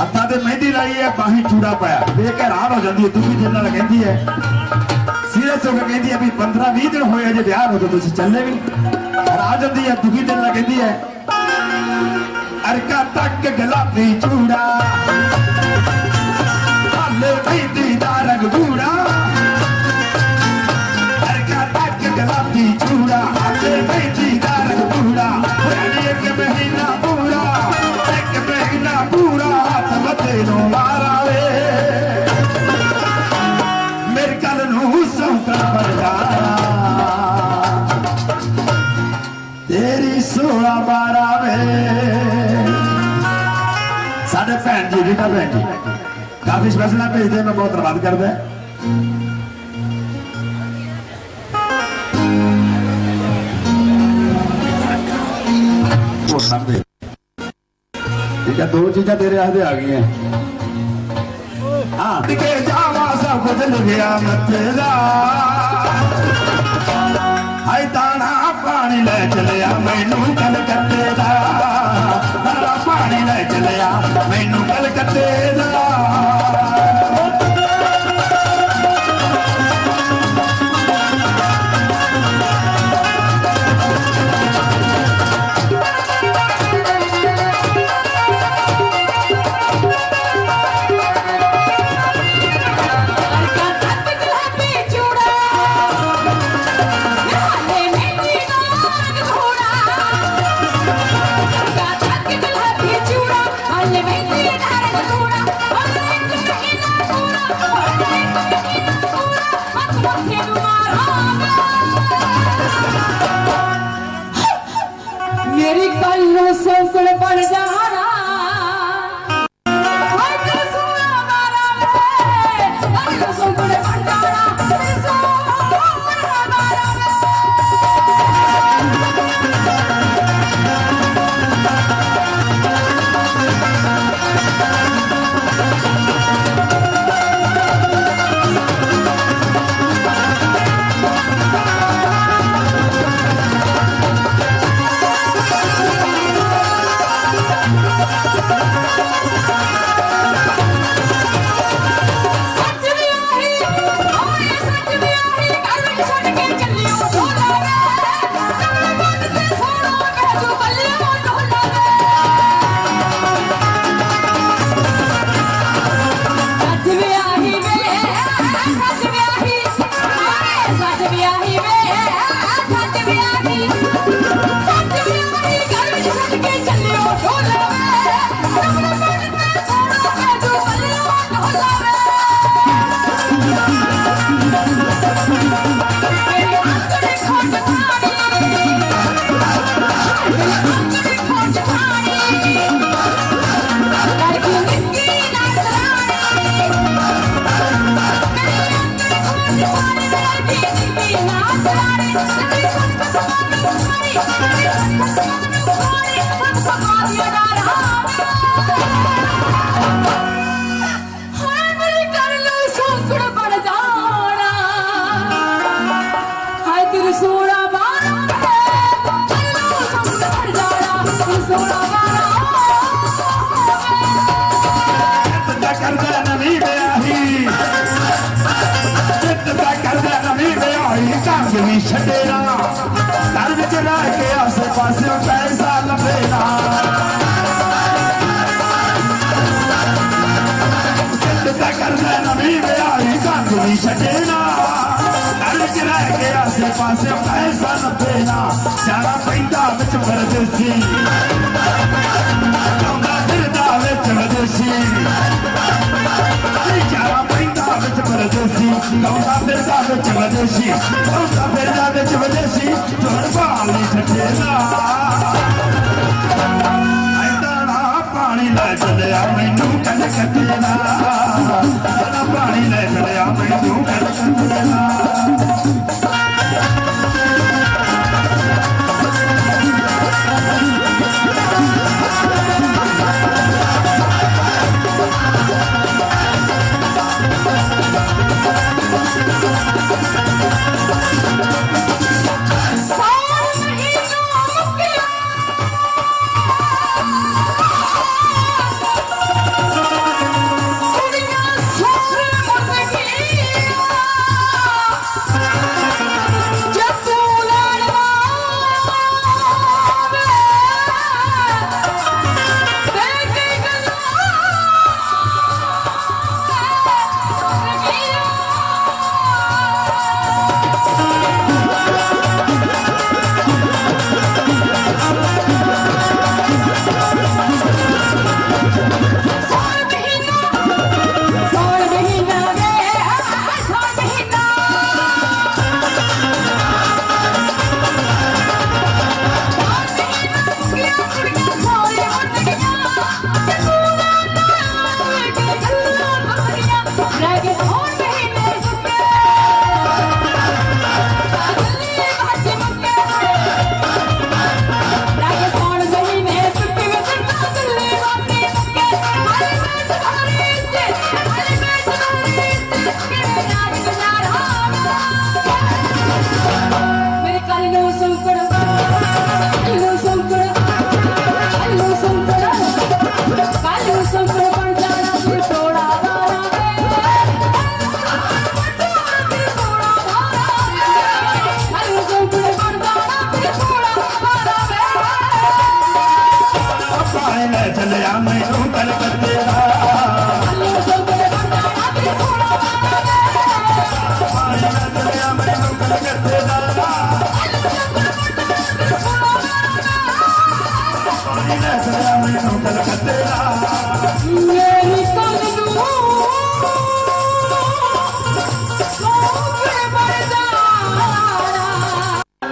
ਹੱਥਾਂ ਤੇ ਮਹਿੰਦੀ ਲਾਈ ਹੈ ਬਾਹੀਂ ਚੂੜਾ ਪਾਇਆ। ਵੇਖ ਹੈਰਾਨ ਹੋ ਜਾਂਦੀ ਹੈ, ਦੁਖੀ ਦਿਲ ਨਾਲ ਕਹਿੰਦੀ ਹੈ। ਸੀਰੀਅਸ ਹੋ ਕੇ ਕਹਿੰਦੀ ਹੈ ਵੀ 15 20 ਦਿਨ ਹੋਏ ਜੇ ਵਿਆਹ ਨੂੰ ਤੇ ਤੁਸੀਂ ਚੱਲੇ ਵੀ ਨਹੀਂ। ਹੈਰਾਨ ਜਾਂਦੀ ਹੈ, ਦੁਖੀ ਦਿਲ ਨਾਲ ਕਹਿੰਦੀ ਹੈ, ਅਰਕਾ ਤੱਕ ਗੁਲਾਬੀ ਚੂੜਾ। ਹਾਲੇ ਮਹਿੰਦੀ ਦਾ ਰੰਗ ਗੂੜਾ। ਤੇਰੀ ਸੋਹਣਾ ਮਾਰਾਵੇ ਸਾਡੇ ਭੈਣ ਜੀ ਰੀਟਾ ਭੈਣ ਜੀ ਕਾਫੀ ਸਪੈਸ਼ਲਾਂ ਭੇਜਦੇ ਮੈਂ ਬਹੁਤ ਧੰਨਵਾਦ ਕਰਦਾ। ਨਾ ਦੇ ਠੀਕ ਹੈ ਦੋ ਚੀਜ਼ਾਂ ਤੇਰੇ ਹੱਥੇ ਆ ਗਈਆਂ। ਹਾਂ। ਟਿਕੇ ਜਾਵਾ ਸਭ ਬਦਲ ਗਿਆ ਮੱਥੇ ਦਾ। ਚੱਲਿਆ ਮੈਨੂੰ ਕਲਕੱਤੇ ਦਾ। ਦਾਣਾ ਪਾਣੀ ਲੈ ਚੱਲਿਆ ਮੈਨੂੰ ਕਲਕੱਤੇ ਦਾ। ਮੇਰੀ ਕੱਲ ਨੂੰ ਸੌਂਕਣ ਬਣ ਘਰ ਘਰ ਵਿੱਚ ਰਹਿ ਕੇ ਆਸੇ ਪਾਸੇ ਪੈਸਾ ਲੱਭੇਣਾ ਚਿੱਤ ਦਾ ਕਰਦਾ ਨਵੀਂ ਵਿਆਹੀ ਘਰ ਵੀ ਛੱਡੇਣਾ ਘਰ ਵਿੱਚ ਰਹਿ ਕੇ ਆਸੇ ਪਾਸੇ ਪੈਸਾ ਲੱਭੇਣਾ ਜਾਣਾ ਪੈਂਦਾ ਵਿੱਚ ਪਰਦੇਸੀ ਆਉਂਦਾ ਫਿਰਦਾ ਵਿੱਚ ਵਿਦੇਸ਼ੀ ਮੈਂ ਲੈ ਚੱਲਿਆ ਮੈਨੂੰ ਕਲਕੱਤੇ ਦਾ ਮੈਨੂੰ ਕਲਕੱਤੇ ਦਾ